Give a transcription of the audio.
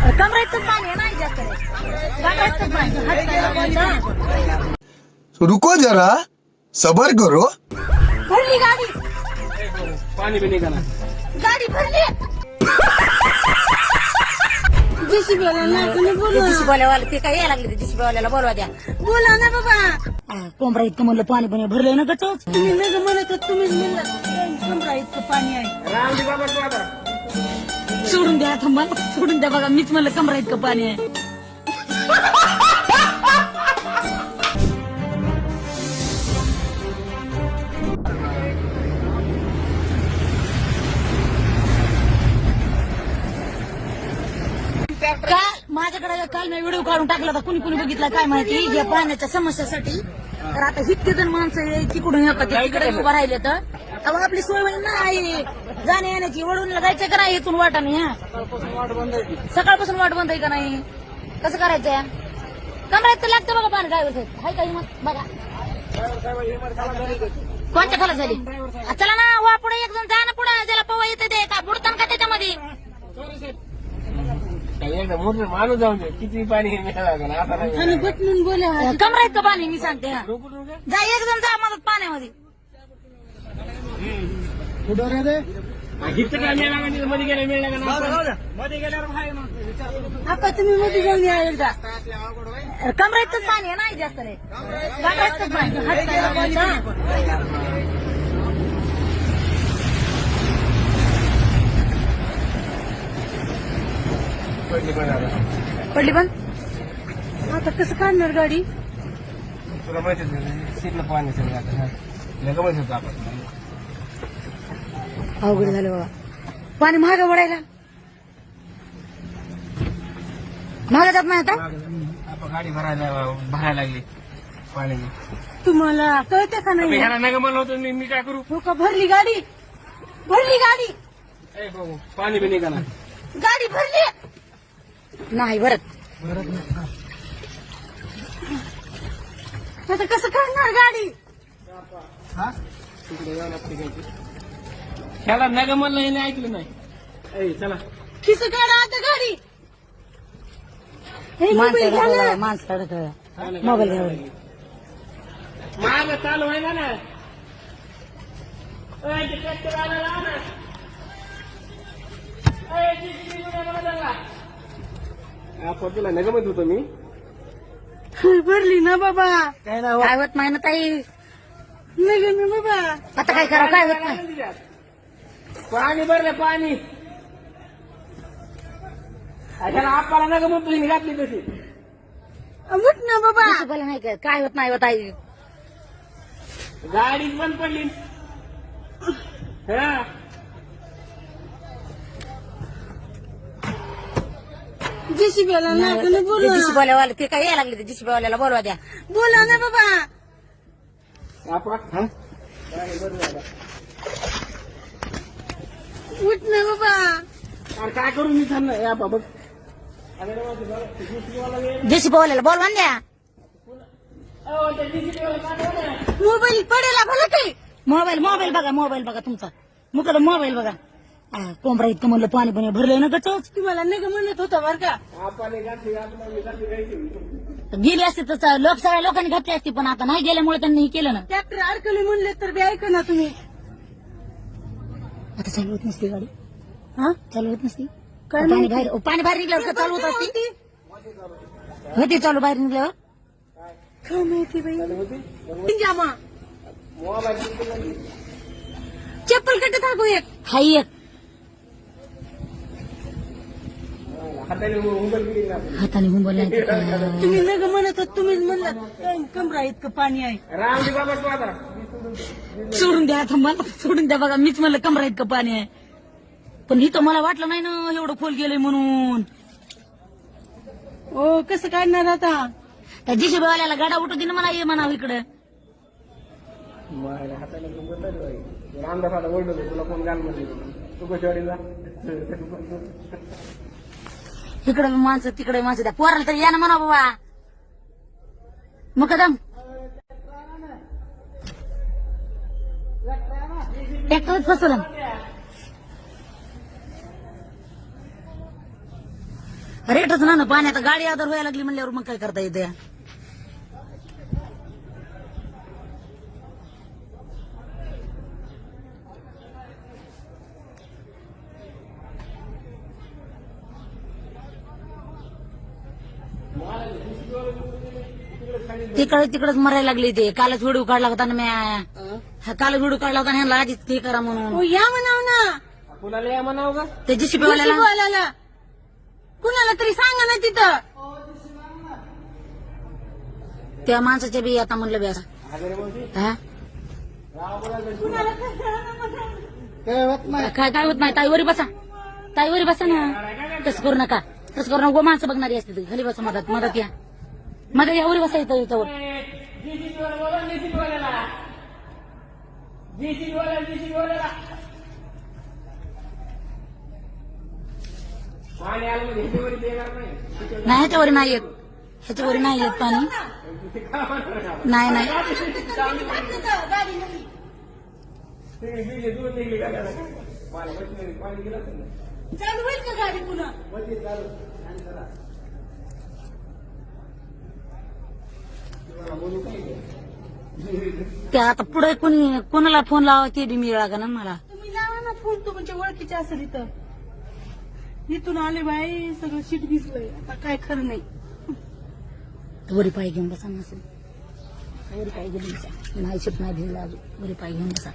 कमरेचं पाणी आहे, हात? रुको जरा सबर करो. भरली गाडी. पाणी बी निघा गाडी भरली. वाल्याला ते काय यायला लागले जेसीबी वाल्याला बोलवा द्या. बोला ना बाबा. कोंबडा इतकं म्हणलं पाणी पण भरलंय ना गच तुम्ही म्हणत होत, तुम्हीच म्हणलं कोंबडा इतकं पाणी आहे. रामजी बाबा तू आता. सोडून द्या थांबा सोडून द्या बघा मीच म्हणलं कमरा इतकं पाणी आहे. काल माझ्याकडे काल मी व्हिडिओ काढून टाकला होता कुणी कुणी बघितला काय माहिती? या पाण्याच्या समस्यासाठी. तर आता इतके जण माणसं आहे, तिकडून येतात ते तिकडे उभं राहिले तर. तेव्हा आपली सोय म्हणजे नाही. जाण्या येण्याची वडून जायचं का नाही इथून वाटाने? ह्या सकाळपासून वाट बंद आहे का नाही? कसं करायचं कमरात तर लागतं बघा पाणी ड्रायव्हर साहेब. हाय का हिंमत बघा. कोणत्या खाला झाली आ, चला ना वा पुढे एक जण जा ना पुढे. त्याला पवा येते ते का बुडतान का त्याच्यामध्ये? एकदा मोठं माणूस जाऊन दे. किती पाणी मिळालं लागलं आता नाही कमरा इतकं पाणी मी सांगते हा? जा एक जण जा मदत पाण्यामध्ये. हा, इथं काय मिळालं का नाही? मध्ये गेलं मिळलं का नाही? मध्ये गेल्यावर हाय ना. आता तुम्ही मध्ये जाऊन या एकदा पाणी आहे नाही जास्त नाही पाणी हात काय लावायचा? पडली पण आता. पडली पण आता कसं काढणार गाडी तुला माहितीच नाही शीतलं पाणी सगळं आता हा. होतं आपण अवघड झालं बाबा. पाणी महाग वडायला महाग जात नाही आता? गाडी भरायला भरायला लागली. पाणी. तुम्हाला कळते का नाही? ह्याला नका म्हणलं होतं मी मी काय करू? हो का भरली गाडी? भरली गाडी? ए भाऊ पाणी बी निघा ना गाडी भरली? नाही भरत. आता कसं काढणार गाडी? तिकडे जाऊन आपली घ्यायची ह्याला नका म्हणलं हिने ऐकलं नाही. ए चला. किस काढा आता गाडी. माणसाला मोबाईल घ्यावा माग चालू आहे ना ना. ए, ते tractor आला लाव ना. ए, JCB उड्या मारा त्याला. आपण तुला नका म्हणत होतो मी. भरली ना बाबा. काय होत नाही ना ताई नाही ना बाबा. आता काय करा काय होत नाही? पाणी भरलं पाणी. ह्याला आपल्याला नका म्हणतो हिने घातली कशी उठ ना बाबा. नाही काय काय होत नाही होत आई? गाडीच बंद पडली. हा. जेसीबी वाल्याला ते काय यायला लागले जेसीबी वाल्याला बोलवा द्या. बोला ना बाबा. आपण उठ ना बाबा. अरे काय करू मी थांब ना या बाबा. जेसीबी वाल्याला बोलवा ना द्या मोबाईल पडेला भला काही मोबाईल मोबाईल बघा मोबाईल बघा तुमचा. मुकडे मोबाईल बघा. आ, कोंबडा इतकं म्हणलं पाणी पण भरलंय ना गच तुम्हाला नग म्हणत होता बर का? गेली असते तर चा- लोक सगळ्या लोकांनी घातली असती पण आता नाही गेल्यामुळे त्यांनी हे केलं ना. ट्रॅक्टर अडकले म्हणले तर बी ऐक ना तुम्ही. आता चालू होत नसती गाडी. हा? चालू होत नसती. पाणी बाहेर ओ, पाणी बाहेर निघल्यावर का चालू होत असती? होती चालू बाहेर निघल्यावर? काय माहिती बाई? जामा. चप्पल कट टाकू एक. हाय एक. हाताने हुंबल तुम्ही नग म्हणत तुम्हीच म्हणलं कमरा इतकं पाणी आहे. रामजी बाबा तू आता. सोडून द्या थांबा सोडून द्या बघा मीच म्हणलं कमरा इतकं पाणी आहे. पण इथं मला वाटलं नाही ना एवढं खोल गेलंय म्हणून. ओ कसं काढणार आता? त्या जिशेबावाल्याला गाडा उठू दे ना मला ये म्हणावं इकडं. माझ्या हाताने उंबल तरी बाई. रामदास आता ओरडत होता, तुला कोण गाल म्हणजे तू कशी वाडीला इकडे माणसं तिकडे माणसं. त्या पोराला तरी या ना म्हणा बाबा. मुकदम. ट्रॅक्टरच फसवलं रेटच ना ना पाण्यात. गाडी आदर व्हायला लागली म्हणल्यावर मग काय करता येते? तिकडे तिकडच मरायला लागली ते. कालच व्हिडिओ काढला होता ना म्या. हा काल व्हिडिओ काढला होता ना ह्यांना आधीच ते करा म्हणून. हो या म्हणाव ना. कुणाला या म्हणावं का ते वाल्याला? बोलायला कुणाला तरी सांगा ना तिथं. त्या माणसाच्या बी आता म्हणलं बी असं हा? काय काय होत नाही? ताईवरी बसा. ताईवरी बसा ना. तसं करू नका. तसं करू नको. माणसं बघणारी असते ती. खाली बसा मदत मदत या. मदत यावर वरी बसा इथं. ह्याच्यावर नाही येत. ह्याच्यावरी नाही येत पाणी. नाही नाही. चालू होईल का गाडी पुन्हा? त्या आता पुढे कोणी कोणाला फोन लावा ते बी मिळा का ना मला. तुम्ही लावा ना फोन तुमच्या ओळखीचे असेल इथं. इथून आले बाई सगळं शीट भिजलंय आता काय खरं नाही. वरी पाय घेऊन बसा नसेल वरी पाय घेऊन बसा. नाही शिप नाही भिजला वरी पाय घेऊन बसा.